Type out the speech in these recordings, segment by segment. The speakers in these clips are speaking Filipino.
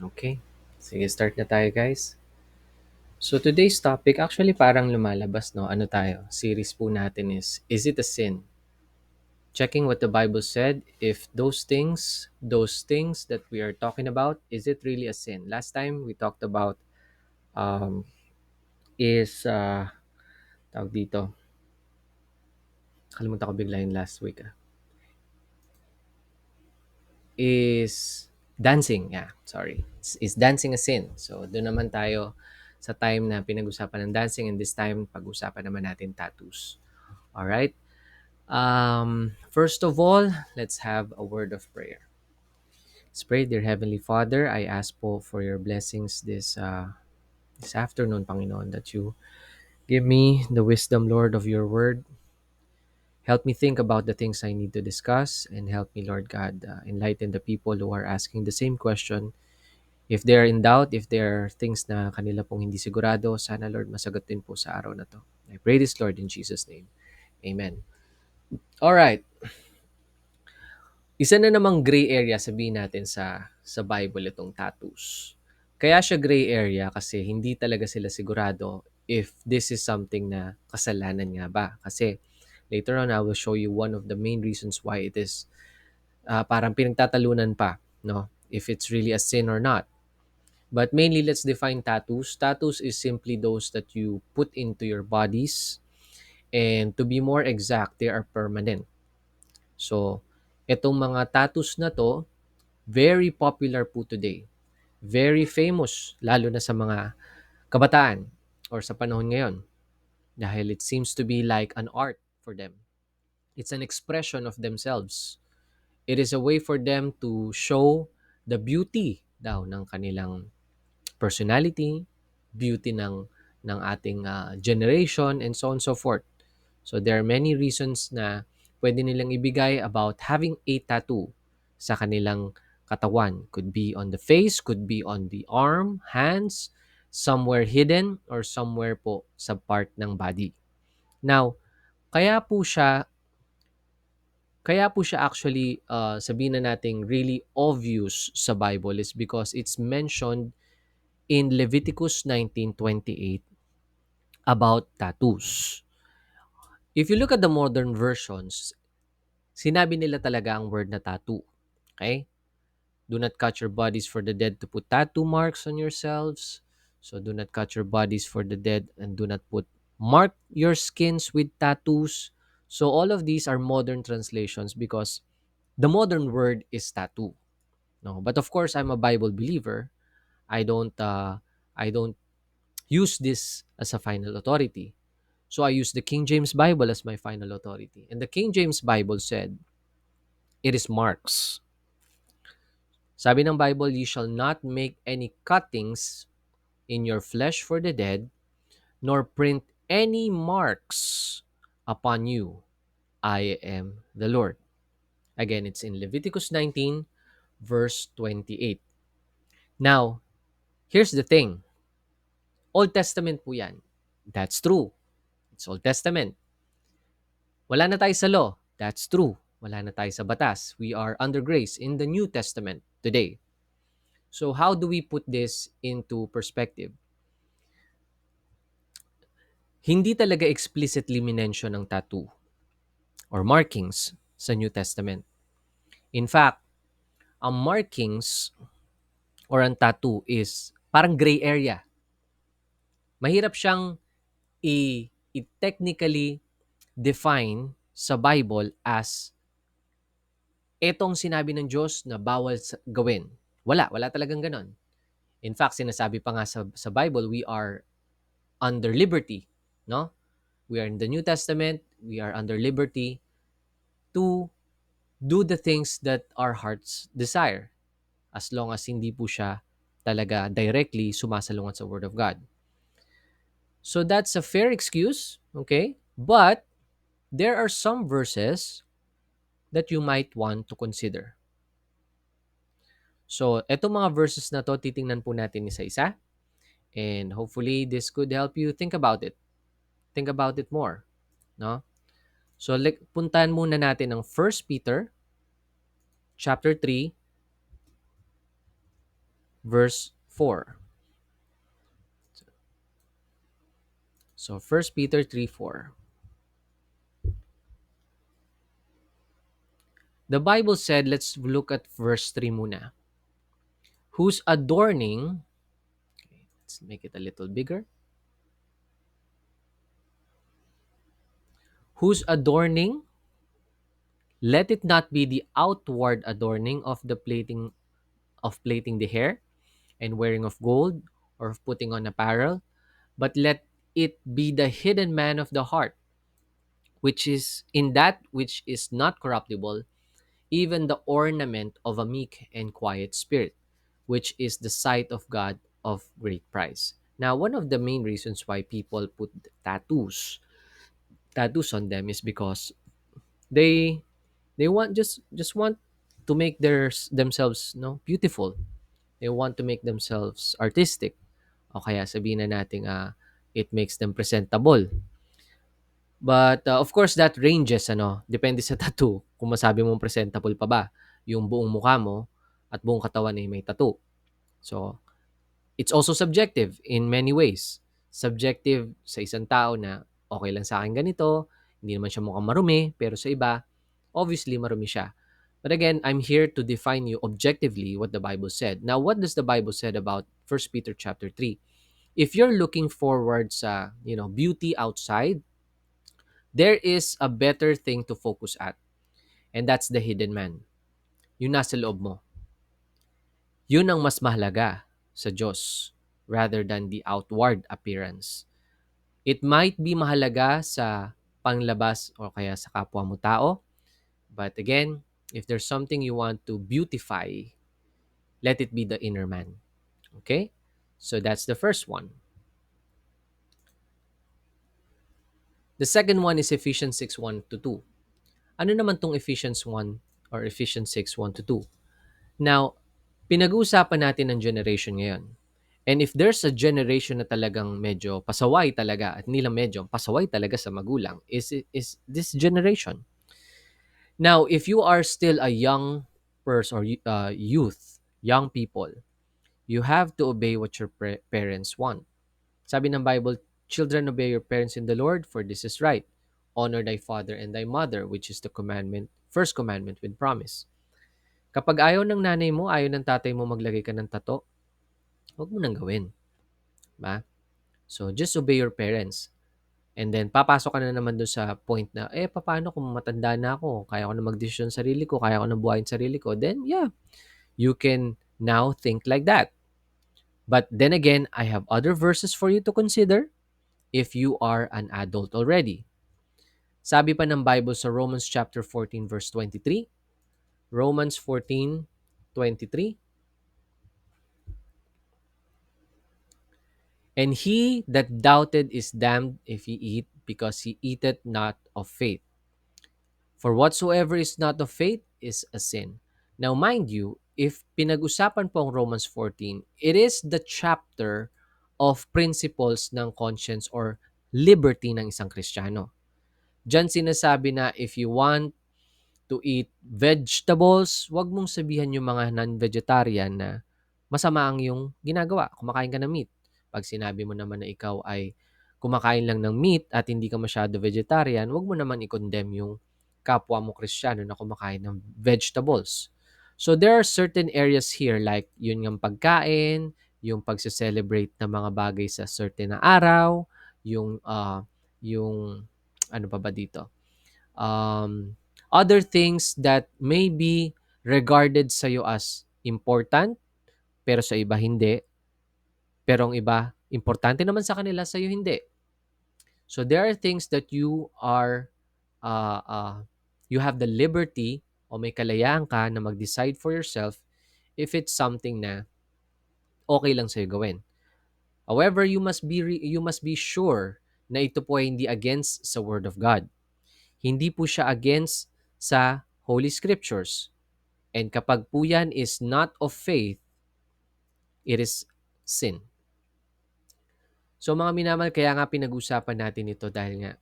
Okay. Sige, start na tayo guys. So today's topic, actually parang lumalabas, no? Ano tayo? Series po natin is, is it a sin? Checking what the Bible said, if those things, those things that we are talking about, is it really a sin? Last time we talked about, um, is, uh, tawag dito, kalimutan ko bigla yung last week, ah. is dancing. Yeah, sorry. Is, dancing a sin? So, doon naman tayo sa time na pinag-usapan ng dancing and this time pag-usapan naman natin tattoos. All right? Um, first of all, let's have a word of prayer. Let's pray, dear Heavenly Father, I ask po for your blessings this uh, this afternoon, Panginoon, that you give me the wisdom, Lord, of your word. Help me think about the things I need to discuss and help me, Lord God, uh, enlighten the people who are asking the same question If they're in doubt, if there are things na kanila pong hindi sigurado, sana Lord masagot din po sa araw na to. I pray this Lord in Jesus name. Amen. All right. Isa na namang gray area sabihin natin sa sa Bible itong tattoos. Kaya siya gray area kasi hindi talaga sila sigurado if this is something na kasalanan nga ba. Kasi later on I will show you one of the main reasons why it is uh, parang pinagtatalunan pa, no? If it's really a sin or not. But mainly, let's define tattoos. Tattoos is simply those that you put into your bodies. And to be more exact, they are permanent. So, itong mga tattoos na to, very popular po today. Very famous, lalo na sa mga kabataan or sa panahon ngayon. Dahil it seems to be like an art for them. It's an expression of themselves. It is a way for them to show the beauty daw ng kanilang personality, beauty ng ng ating uh, generation and so on and so forth. So there are many reasons na pwede nilang ibigay about having a tattoo sa kanilang katawan. Could be on the face, could be on the arm, hands, somewhere hidden or somewhere po sa part ng body. Now, kaya po siya kaya po siya actually uh, sabihin na nating really obvious sa Bible is because it's mentioned in Leviticus 19:28 about tattoos. If you look at the modern versions, sinabi nila talaga ang word na tattoo. Okay? Do not cut your bodies for the dead to put tattoo marks on yourselves. So do not cut your bodies for the dead and do not put mark your skins with tattoos. So all of these are modern translations because the modern word is tattoo. No, but of course I'm a Bible believer. I don't uh, I don't use this as a final authority. So I use the King James Bible as my final authority. And the King James Bible said, it is marks. Sabi ng Bible, you shall not make any cuttings in your flesh for the dead, nor print any marks upon you. I am the Lord. Again, it's in Leviticus 19, verse 28. Now, here's the thing. Old Testament po yan. That's true. It's Old Testament. Wala na tayo sa law. That's true. Wala na tayo sa batas. We are under grace in the New Testament today. So how do we put this into perspective? Hindi talaga explicitly minention ang tattoo or markings sa New Testament. In fact, ang markings or ang tattoo is parang gray area. Mahirap siyang i- i-technically define sa Bible as etong sinabi ng Diyos na bawal gawin. Wala, wala talagang ganon. In fact, sinasabi pa nga sa, sa Bible, we are under liberty, no? We are in the New Testament, we are under liberty to do the things that our hearts desire as long as hindi po siya talaga directly sumasalungat sa Word of God. So that's a fair excuse, okay? But there are some verses that you might want to consider. So, etong mga verses na to, titingnan po natin isa-isa. And hopefully, this could help you think about it. Think about it more. No? So, like, puntahan muna natin ang 1 Peter chapter 3 verse 4. So 1 Peter 3 4. The Bible said, let's look at verse 3 muna. Whose adorning, okay, let's make it a little bigger. Whose adorning, let it not be the outward adorning of the plating of plaiting the hair and wearing of gold or of putting on apparel, but let it be the hidden man of the heart, which is in that which is not corruptible, even the ornament of a meek and quiet spirit, which is the sight of God of great price. Now, one of the main reasons why people put tattoos tattoos on them is because they they want just just want to make their themselves no beautiful. They want to make themselves artistic. O kaya sabihin na natin ah, it makes them presentable. But uh, of course that ranges ano, depende sa tattoo kung masabi mong presentable pa ba yung buong mukha mo at buong katawan ay may tattoo. So, it's also subjective in many ways. Subjective sa isang tao na okay lang sa akin ganito, hindi naman siya mukhang marumi, pero sa iba, obviously marumi siya. But again, I'm here to define you objectively what the Bible said. Now, what does the Bible said about 1 Peter chapter 3? If you're looking forward sa, you know, beauty outside, there is a better thing to focus at. And that's the hidden man. Yung nasa loob mo. Yun ang mas mahalaga sa Diyos rather than the outward appearance. It might be mahalaga sa panglabas o kaya sa kapwa mo tao. But again, if there's something you want to beautify, let it be the inner man. Okay? So that's the first one. The second one is Ephesians 6, 1 to 2. Ano naman tong Ephesians 1 or Ephesians 6, 1 to 2? Now, pinag-uusapan natin ang generation ngayon. And if there's a generation na talagang medyo pasaway talaga at nila medyo pasaway talaga sa magulang is is this generation. Now, if you are still a young person or uh, youth, young people, you have to obey what your parents want. Sabi ng Bible, children obey your parents in the Lord for this is right. Honor thy father and thy mother, which is the commandment, first commandment with promise. Kapag ayaw ng nanay mo, ayaw ng tatay mo maglagay ka ng tato, huwag mo nang gawin. Ba? So, just obey your parents. And then, papasok ka na naman doon sa point na, eh, paano kung matanda na ako? Kaya ko na mag-decision sarili ko, kaya ko na buhayin sarili ko. Then, yeah, you can now think like that. But then again, I have other verses for you to consider if you are an adult already. Sabi pa ng Bible sa Romans chapter 14 verse 23, Romans 14, And he that doubted is damned if he eat, because he eateth not of faith. For whatsoever is not of faith is a sin. Now, mind you, if pinag-usapan po ang Romans 14, it is the chapter of principles ng conscience or liberty ng isang Kristiyano. Diyan sinasabi na if you want to eat vegetables, wag mong sabihan yung mga non-vegetarian na masama ang yung ginagawa. Kumakain ka ng meat. Pag sinabi mo naman na ikaw ay kumakain lang ng meat at hindi ka masyado vegetarian, wag mo naman i-condemn yung kapwa mo Kristiyano na kumakain ng vegetables. So there are certain areas here like yun ng pagkain, yung pagse-celebrate ng mga bagay sa certain na araw, yung uh, yung ano pa ba dito? Um, other things that may be regarded sa iyo as important pero sa iba hindi. Pero ang iba importante naman sa kanila sa iyo hindi. So there are things that you are uh, uh, you have the liberty o may kalayaan ka na mag-decide for yourself if it's something na okay lang sa'yo gawin. However, you must be re- you must be sure na ito po ay hindi against sa word of God. Hindi po siya against sa Holy Scriptures. And kapag po yan is not of faith, it is sin. So mga minamahal, kaya nga pinag-usapan natin ito dahil nga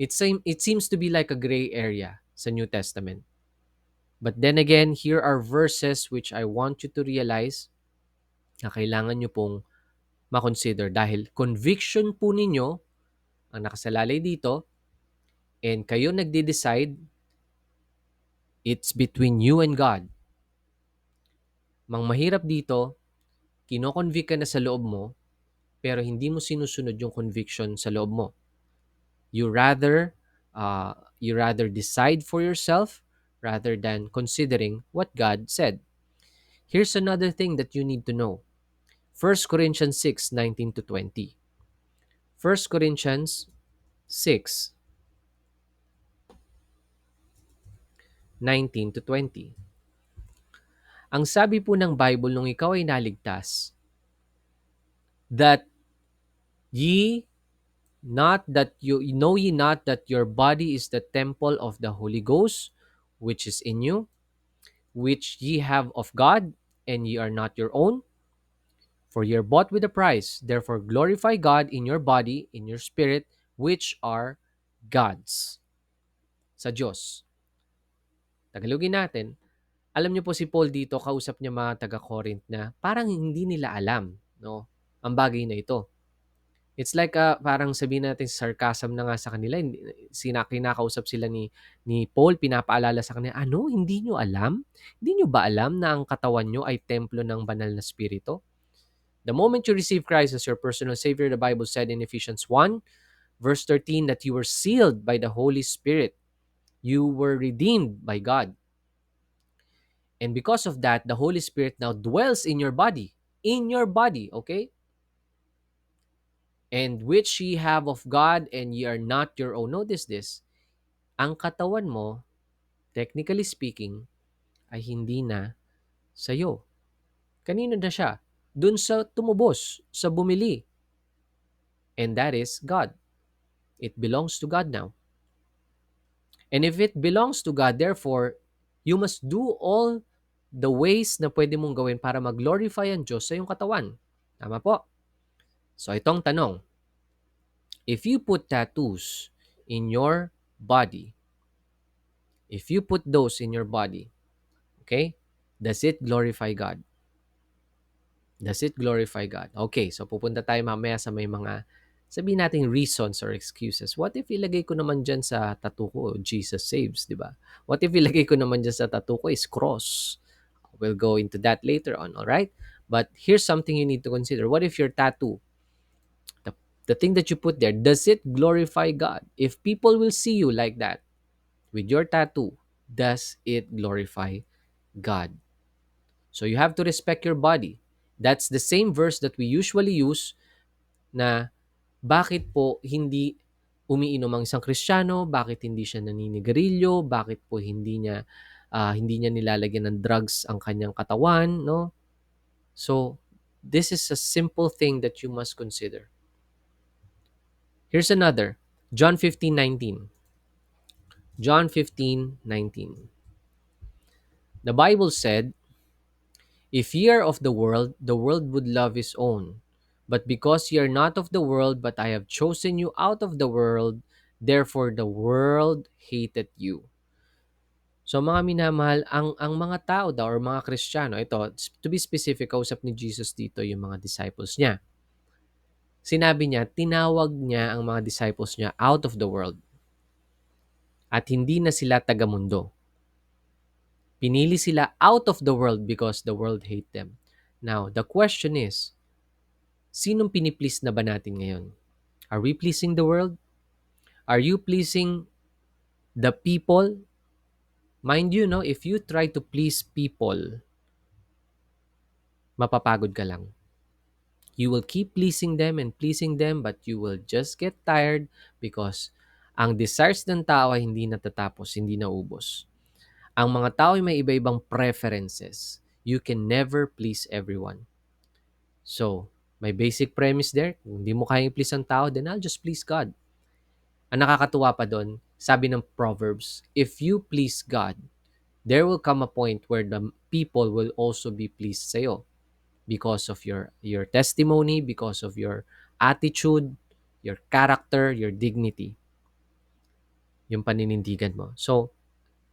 it, seem, it seems to be like a gray area sa New Testament. But then again, here are verses which I want you to realize na kailangan nyo pong makonsider dahil conviction po ninyo ang nakasalalay dito and kayo nagde-decide it's between you and God. Mang mahirap dito, kinoconvict ka na sa loob mo pero hindi mo sinusunod yung conviction sa loob mo. You rather uh, you rather decide for yourself rather than considering what God said. Here's another thing that you need to know. 1 Corinthians 6, 19 to 20. 1 Corinthians 6, 19 to 20. Ang sabi po ng Bible nung ikaw ay naligtas, that ye not that you know ye not that your body is the temple of the Holy Ghost which is in you which ye have of God and ye are not your own? For ye are bought with a price. Therefore glorify God in your body in your spirit which are God's. Sa Diyos. Tagalogin natin. Alam niyo po si Paul dito kausap niya mga taga Corinth na parang hindi nila alam no ang bagay na ito It's like uh, parang sabihin natin sarcasm na nga sa kanila. Sina, kinakausap sila ni, ni Paul, pinapaalala sa kanila, ano, hindi nyo alam? Hindi nyo ba alam na ang katawan nyo ay templo ng banal na spirito? The moment you receive Christ as your personal Savior, the Bible said in Ephesians 1, verse 13, that you were sealed by the Holy Spirit. You were redeemed by God. And because of that, the Holy Spirit now dwells in your body. In your body, okay? And which ye have of God, and ye are not your own. Notice this, ang katawan mo, technically speaking, ay hindi na sa'yo. Kanino na siya? Dun sa tumubos, sa bumili. And that is God. It belongs to God now. And if it belongs to God, therefore, you must do all the ways na pwede mong gawin para mag-glorify ang Diyos sa iyong katawan. Tama po? So itong tanong, if you put tattoos in your body, if you put those in your body, okay, does it glorify God? Does it glorify God? Okay, so pupunta tayo mamaya sa may mga sabihin natin reasons or excuses. What if ilagay ko naman dyan sa tattoo ko, Jesus saves, di ba? What if ilagay ko naman dyan sa tattoo ko is cross? We'll go into that later on, all right? But here's something you need to consider. What if your tattoo, the thing that you put there, does it glorify God? If people will see you like that, with your tattoo, does it glorify God? So you have to respect your body. That's the same verse that we usually use na bakit po hindi umiinom ang isang Kristiyano, bakit hindi siya naninigarilyo, bakit po hindi niya uh, hindi niya nilalagyan ng drugs ang kanyang katawan, no? So, this is a simple thing that you must consider. Here's another. John 15:19. John 15:19. The Bible said, If ye are of the world, the world would love his own. But because ye are not of the world, but I have chosen you out of the world, therefore the world hated you. So mga minamahal, ang, ang mga tao daw or mga Kristiyano, ito, to be specific, kausap ni Jesus dito yung mga disciples niya. Sinabi niya, tinawag niya ang mga disciples niya out of the world. At hindi na sila taga-mundo. Pinili sila out of the world because the world hate them. Now, the question is, sinong piniplease na ba natin ngayon? Are we pleasing the world? Are you pleasing the people Mind you, no, if you try to please people, mapapagod ka lang. You will keep pleasing them and pleasing them, but you will just get tired because ang desires ng tao ay hindi natatapos, hindi naubos. Ang mga tao ay may iba-ibang preferences. You can never please everyone. So, may basic premise there. Kung hindi mo kayang please ang tao, then I'll just please God. Ang nakakatuwa pa doon, sabi ng Proverbs, if you please God, there will come a point where the people will also be pleased sa'yo because of your your testimony, because of your attitude, your character, your dignity. Yung paninindigan mo. So,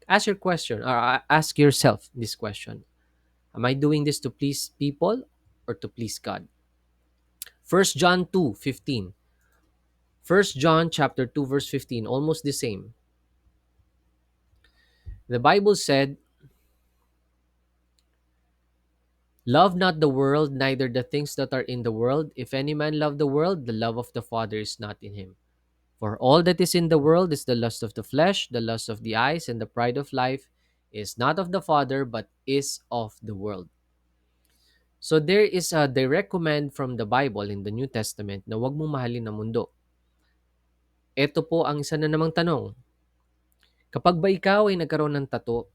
ask your question or uh, ask yourself this question. Am I doing this to please people or to please God. 1 John 2:15. 1 John chapter 2 verse 15, almost the same. The Bible said, Love not the world, neither the things that are in the world. If any man love the world, the love of the Father is not in him. For all that is in the world is the lust of the flesh, the lust of the eyes, and the pride of life is not of the Father, but is of the world. So there is a direct command from the Bible in the New Testament na huwag mong mahalin ang mundo. Ito po ang isa na namang tanong. Kapag ba ikaw ay nagkaroon ng tato,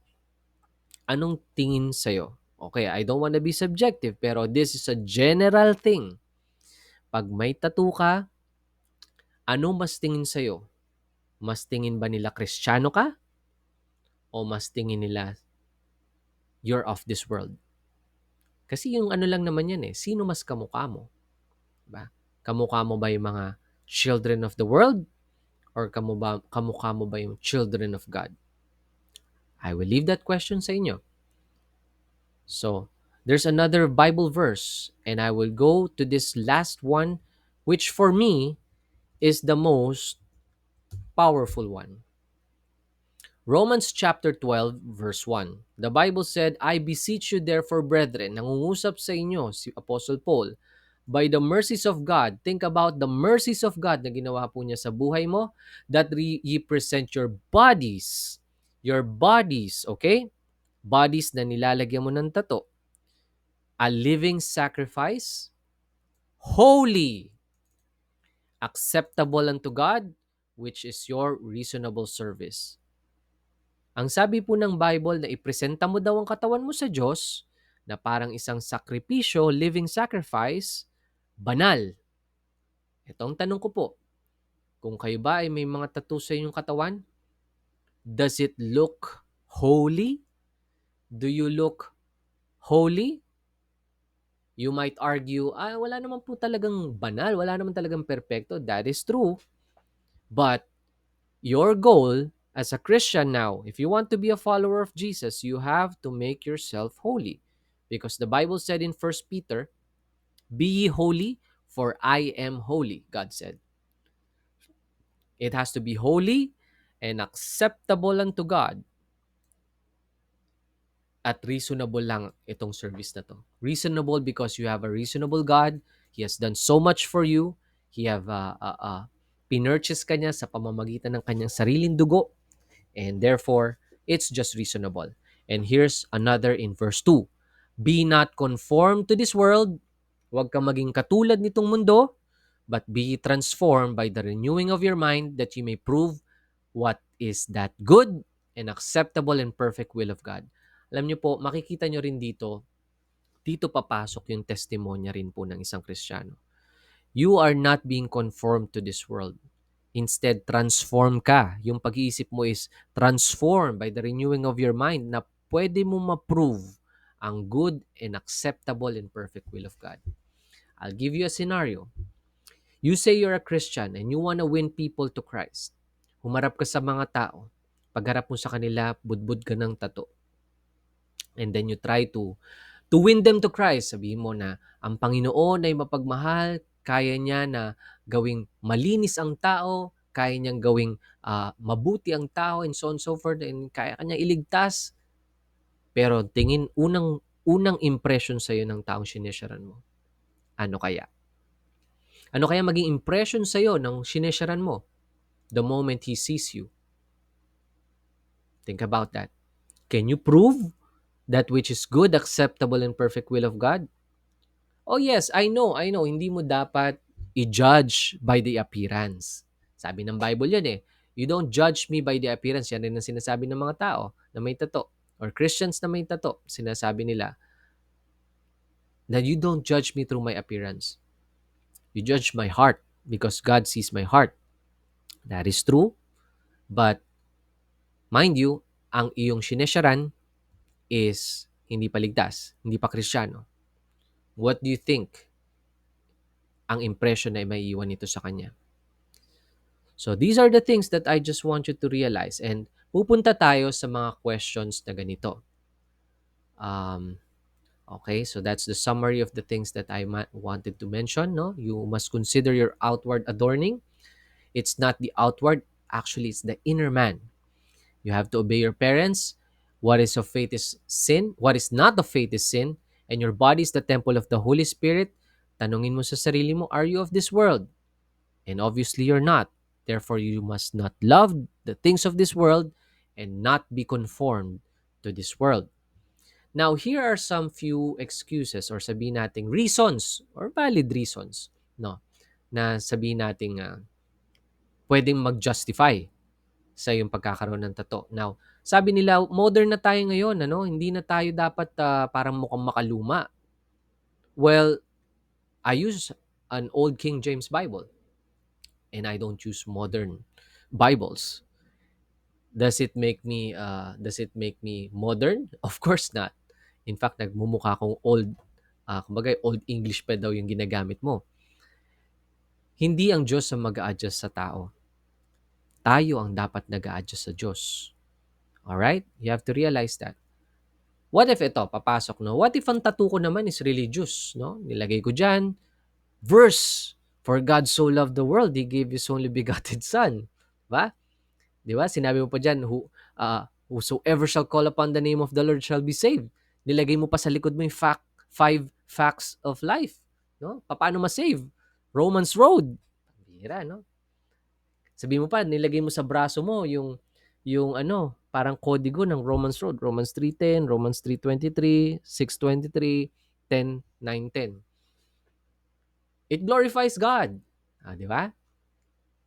anong tingin sa'yo? Okay, I don't want to be subjective, pero this is a general thing. Pag may tattoo ka, ano mas tingin sa'yo? Mas tingin ba nila kristyano ka? O mas tingin nila you're of this world? Kasi yung ano lang naman yan eh, sino mas kamukha mo? Diba? Kamukha mo ba yung mga children of the world? Or kamu ba, kamukha mo ba yung children of God? I will leave that question sa inyo. So, there's another Bible verse, and I will go to this last one, which for me is the most powerful one. Romans chapter 12, verse 1. The Bible said, I beseech you therefore, brethren, nangungusap sa inyo si Apostle Paul, by the mercies of God, think about the mercies of God na ginawa po niya sa buhay mo, that ye present your bodies, your bodies, okay? Bodies na nilalagyan mo ng tato, a living sacrifice, holy, acceptable unto God, which is your reasonable service. Ang sabi po ng Bible na ipresenta mo daw ang katawan mo sa Diyos na parang isang sakripisyo, living sacrifice, banal. Ito tanong ko po. Kung kayo ba ay may mga tattoo sa inyong katawan, does it look holy? Do you look holy? You might argue, ah, wala naman po talagang banal, wala naman talagang perpekto. That is true. But your goal as a Christian now, if you want to be a follower of Jesus, you have to make yourself holy. Because the Bible said in 1 Peter, Be ye holy, for I am holy, God said. It has to be holy and acceptable unto God at reasonable lang itong service na to. Reasonable because you have a reasonable God. He has done so much for you. He have uh, uh, uh, pinurchase ka niya sa pamamagitan ng kanyang sariling dugo. And therefore, it's just reasonable. And here's another in verse 2. Be not conformed to this world. Huwag ka maging katulad nitong mundo, but be transformed by the renewing of your mind that you may prove what is that good and acceptable and perfect will of God. Alam niyo po, makikita niyo rin dito, dito papasok yung testimonya rin po ng isang Kristiyano. You are not being conformed to this world. Instead, transform ka. Yung pag-iisip mo is transform by the renewing of your mind na pwede mo ma-prove ang good and acceptable and perfect will of God. I'll give you a scenario. You say you're a Christian and you want to win people to Christ. Humarap ka sa mga tao. Pagharap mo sa kanila, budbud ka ng tato and then you try to to win them to Christ. Sabihin mo na ang Panginoon ay mapagmahal, kaya niya na gawing malinis ang tao, kaya niyang gawing uh, mabuti ang tao and so on and so forth and kaya kanya iligtas. Pero tingin unang unang impression sa iyo ng taong sinesharan mo. Ano kaya? Ano kaya maging impression sa iyo ng sinesharan mo the moment he sees you? Think about that. Can you prove that which is good, acceptable, and perfect will of God? Oh yes, I know, I know, hindi mo dapat i-judge by the appearance. Sabi ng Bible yan eh. You don't judge me by the appearance. Yan rin ang sinasabi ng mga tao na may tato. Or Christians na may tato. Sinasabi nila that you don't judge me through my appearance. You judge my heart because God sees my heart. That is true. But mind you, ang iyong sinesyaran is hindi pa ligtas, hindi pa kristyano, what do you think ang impression na may iwan nito sa kanya? So these are the things that I just want you to realize and pupunta tayo sa mga questions na ganito. Um, Okay, so that's the summary of the things that I ma- wanted to mention. No, you must consider your outward adorning. It's not the outward, actually, it's the inner man. You have to obey your parents. What is of faith is sin. What is not of faith is sin. And your body is the temple of the Holy Spirit. Tanungin mo sa sarili mo, are you of this world? And obviously you're not. Therefore, you must not love the things of this world and not be conformed to this world. Now, here are some few excuses or sabihin nating reasons or valid reasons no na sabihin nating uh, pwedeng mag-justify sa yung pagkakaroon ng tato. Now, sabi nila modern na tayo ngayon, ano? Hindi na tayo dapat uh, parang mukhang makaluma. Well, I use an old King James Bible and I don't use modern Bibles. Does it make me uh, does it make me modern? Of course not. In fact, nagmumukha akong old uh, kumbaga old English pa daw yung ginagamit mo. Hindi ang Diyos ang mag-a-adjust sa tao. Tayo ang dapat nag adjust sa Diyos. Alright? You have to realize that. What if ito, papasok, no? What if ang tattoo ko naman is religious, no? Nilagay ko dyan, verse, For God so loved the world, He gave His only begotten Son. Ba? Di ba? Sinabi mo pa dyan, who, uh, whosoever shall call upon the name of the Lord shall be saved. Nilagay mo pa sa likod mo yung fact, five facts of life. No? Paano ma-save? Romans Road. Bira, no? Sabi mo pa, nilagay mo sa braso mo yung yung ano, parang kodigo ng Romans Road. Romans 3.10, Romans 3.23, 6.23, 10, 9.10. It glorifies God. Ah, di ba?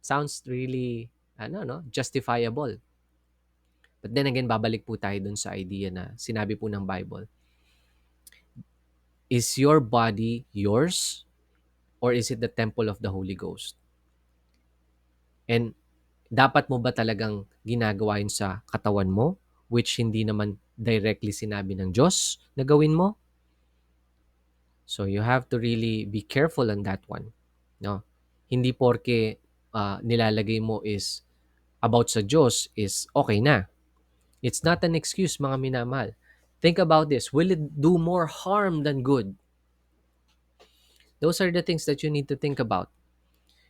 Sounds really, ano, no? Justifiable. But then again, babalik po tayo dun sa idea na sinabi po ng Bible. Is your body yours? Or is it the temple of the Holy Ghost? And dapat mo ba talagang ginagawa yun sa katawan mo, which hindi naman directly sinabi ng Diyos na gawin mo? So you have to really be careful on that one. No? Hindi porke uh, nilalagay mo is about sa Diyos is okay na. It's not an excuse mga minamahal. Think about this. Will it do more harm than good? Those are the things that you need to think about.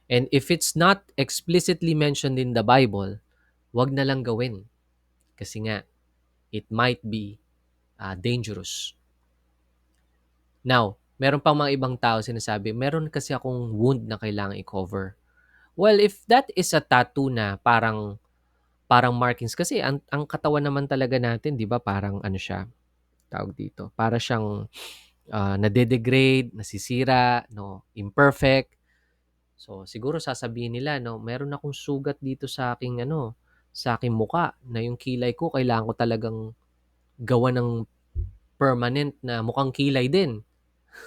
And if it's not explicitly mentioned in the Bible, wag na lang gawin. Kasi nga, it might be uh, dangerous. Now, meron pang mga ibang tao sinasabi, meron kasi akong wound na kailangan i-cover. Well, if that is a tattoo na parang parang markings kasi ang, ang katawan naman talaga natin, 'di ba? Parang ano siya, tawag dito. Para siyang uh, nade-degrade, nasisira, no, imperfect. So, siguro sasabihin nila, no, meron akong sugat dito sa aking, ano, sa aking muka, na yung kilay ko, kailangan ko talagang gawa ng permanent na mukhang kilay din.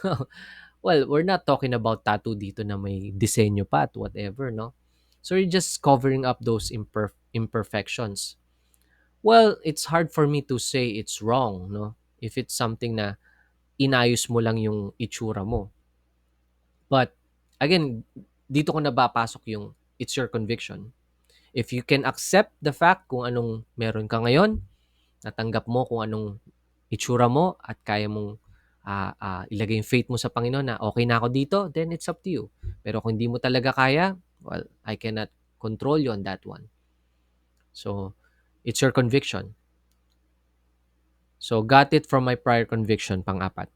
well, we're not talking about tattoo dito na may disenyo pa at whatever, no? So, you're just covering up those imperf- imperfections. Well, it's hard for me to say it's wrong, no? If it's something na inayos mo lang yung itsura mo. But, again, dito ko nabapasok yung it's your conviction. If you can accept the fact kung anong meron ka ngayon, natanggap mo kung anong itsura mo at kaya mong uh, uh, ilagay yung faith mo sa Panginoon na okay na ako dito, then it's up to you. Pero kung hindi mo talaga kaya, well, I cannot control you on that one. So, it's your conviction. So, got it from my prior conviction, pang-apat.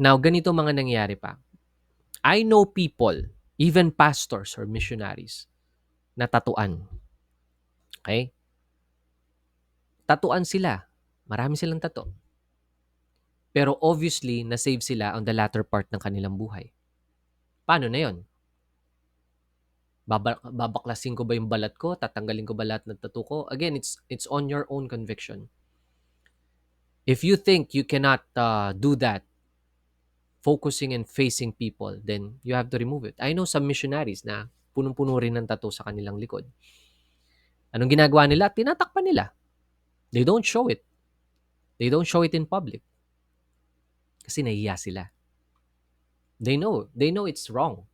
Now, ganito mga nangyari pa. I know people even pastors or missionaries na tatuan. Okay? Tatuan sila. Marami silang tato. Pero obviously, na-save sila on the latter part ng kanilang buhay. Paano na yon? Baba- babaklasin ko ba yung balat ko? Tatanggalin ko ba lahat ng tattoo ko? Again, it's it's on your own conviction. If you think you cannot uh, do that, focusing and facing people, then you have to remove it. I know some missionaries na punong-puno rin ng tattoo sa kanilang likod. Anong ginagawa nila? Tinatakpan nila. They don't show it. They don't show it in public. Kasi nahiya sila. They know. They know it's wrong.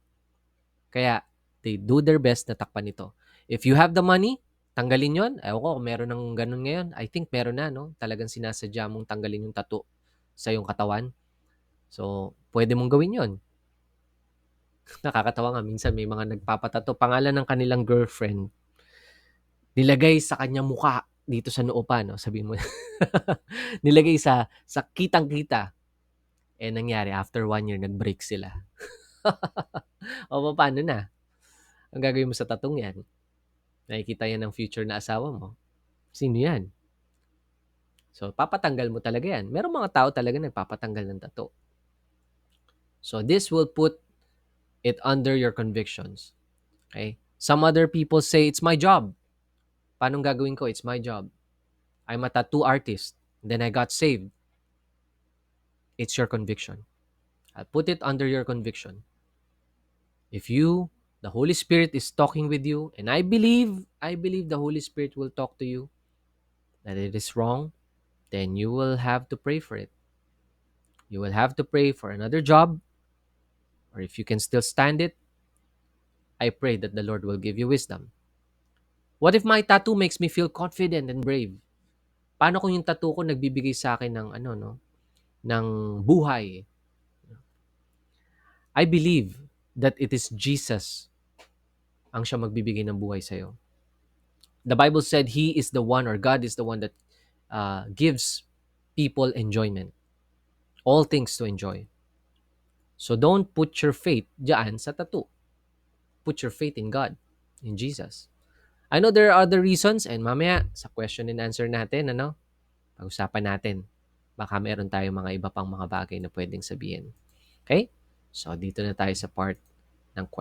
Kaya, they do their best na takpan ito. If you have the money, tanggalin yon. Ewan ko kung meron ng ganun ngayon. I think meron na, no? Talagang sinasadya mong tanggalin yung tattoo sa iyong katawan. So, pwede mong gawin yon. Nakakatawa nga, minsan may mga nagpapatato. Pangalan ng kanilang girlfriend, nilagay sa kanyang muka dito sa noo pa, no? Sabihin mo. nilagay sa, sa kitang-kita. Eh, nangyari, after one year, nag-break sila. o, paano na? Ang gagawin mo sa tatong yan? Nakikita yan ng future na asawa mo. Sino yan? So, papatanggal mo talaga yan. Merong mga tao talaga nagpapatanggal ng tato. So, this will put it under your convictions. Okay? Some other people say, it's my job. Paano gagawin ko? It's my job. I'm a tattoo artist. Then I got saved. It's your conviction. I'll put it under your conviction. If you, the Holy Spirit is talking with you, and I believe, I believe the Holy Spirit will talk to you, that it is wrong, then you will have to pray for it. You will have to pray for another job, or if you can still stand it, I pray that the Lord will give you wisdom. What if my tattoo makes me feel confident and brave? Paano kung yung tattoo ko nagbibigay sa akin ng ano no, ng buhay? I believe that it is Jesus ang siya magbibigay ng buhay sa iyo. The Bible said he is the one or God is the one that uh, gives people enjoyment. All things to enjoy. So don't put your faith diyan sa tattoo. Put your faith in God, in Jesus. I know there are other reasons and mamaya sa question and answer natin, ano, pag-usapan natin. Baka meron tayong mga iba pang mga bagay na pwedeng sabihin. Okay? So dito na tayo sa part ng question.